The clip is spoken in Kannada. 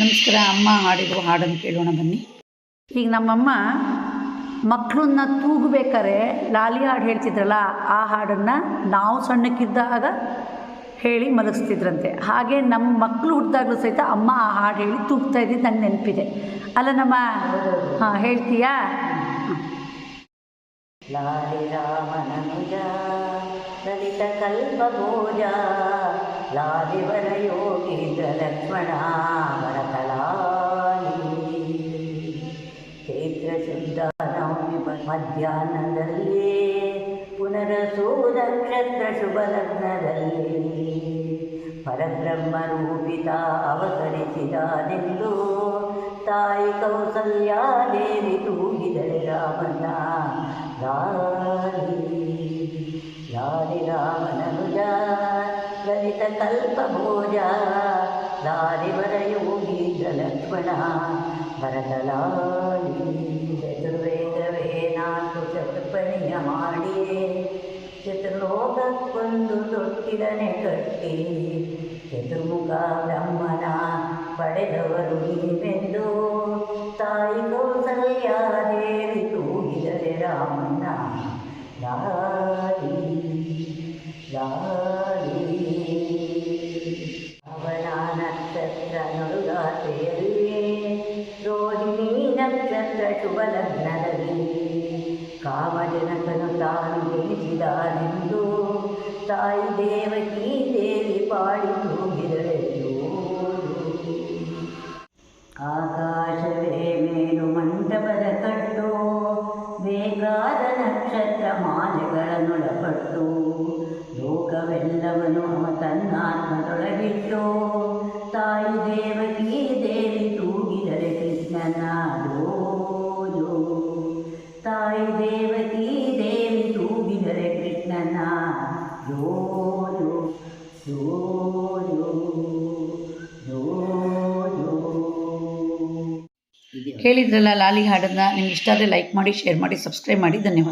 ನಮಸ್ಕಾರ, ಅಮ್ಮ ಹಾಡಿರುವ ಹಾಡನ್ನು ಕೇಳೋಣ ಬನ್ನಿ. ಈಗ ನಮ್ಮಮ್ಮ ಮಕ್ಕಳನ್ನ ತೂಗಬೇಕಾರೆ ಲಾಲಿ ಹಾಡು ಹೇಳ್ತಿದ್ರಲ್ಲ, ಆ ಹಾಡನ್ನು ನಾವು ಸಣ್ಣಕ್ಕಿದ್ದಾಗ ಹೇಳಿ ಮಲಗಿಸ್ತಿದ್ರಂತೆ. ಹಾಗೆ ನಮ್ಮ ಮಕ್ಕಳು ಹುಟ್ಟಿದಾಗಲೂ ಸಹಿತ ಅಮ್ಮ ಆ ಹಾಡು ಹೇಳಿ ತೂಗ್ತಾ ಇದ್ದಿದ್ದು ನಂಗೆ ನೆನಪಿದೆ. ಅಲ್ಲ, ನಮ್ಮ, ಹಾಂ, ಹೇಳ್ತೀಯಾ? ಲಾಲಿ ರಾಮನನುಜ ಲಲಿತ ಕಲ್ಪಭೋಜ ಲಾಲಿವರ ಯೋಗೀಂದ್ರ ಲಕ್ಷ್ಮಣ ವರಕಲಾಲಿ ಶುದ್ಧ ನವಮಿ ಮಧ್ಯಾಹ್ನದಲ್ಲಿ ಪುನರಸೂ ನಕ್ಷತ್ರ ಶುಭ ಲಗ್ನದಲ್ಲಿ ಪರಬ್ರಹ್ಮ ರೂಪಿತ ಅವತರಿಸಿದನೆಂದು ತಾಯಿ ಕೌಸಲ್ಯಾದೇವಿ ತೂಗಿದಳೆ ರಾಮನ ಲಾಲಿ ಲಾಲಿ ರಾಮನನುಜ ಲಲಿತ ಕಲ್ಪಭೋಜ ಲಾಲಿವರ ಯೋಗೀಂದ್ರ ಲಕ್ಷ್ಮಣ ಭರತಲಾಲಿ ಚತುರ್ವೇದವೇ, ನಾಲ್ಕು ಚತುರ್ಪಣಿಯ ಮಾಡಿಯೇ. ಚತುರ್ಲೋಕಕ್ಕೊಂದು ತೊಟ್ಟಿಲನೆ ಕಟ್ಟಿ ಚತುರ್ಮುಖ ಬ್ರಹ್ಮನ ಪಡೆದವರು ನೀವೆಂದು ತಾಯಿ ಕೌಸಲ್ಯಾದೇವಿ ತೂಗಿದರೆ ರಾಮನ ಲಾಲಿ ಲಾಲಿ ಶುಭ ಲಗ್ನದಲ್ಲಿ ಕಾಮಜನಕನು ತಾನು ಜನಿಸಿದಾನೆಂದು ತಾಯಿ ದೇವಕಿ ದೇವಿ ಪಾಡಿ ತೂಗಿದಳೆಂದು ಆಕಾಶವೇ ಮೇಲು ಮಂಟಪದ ಕಟ್ಟು ಬೇಕಾದ ನಕ್ಷತ್ರ ಮಾಲೆಗಳನ್ನೊಳಪಟ್ಟು ಲೋಕವೆಲ್ಲವನು ಅವ ತನ್ನಾತ್ಮದೊಳಗಿಟ್ಟು ಕೇಳಿದ್ರಲ್ಲ ಲಾಲಿ ಹಾಡನ್ನ ನಿಮ್ಗೆ ಇಷ್ಟ ಆದರೆ ಲೈಕ್ ಮಾಡಿ ಶೇರ್ ಮಾಡಿ ಸಬ್ಸ್ಕ್ರೈಬ್ ಮಾಡಿ. ಧನ್ಯವಾದ.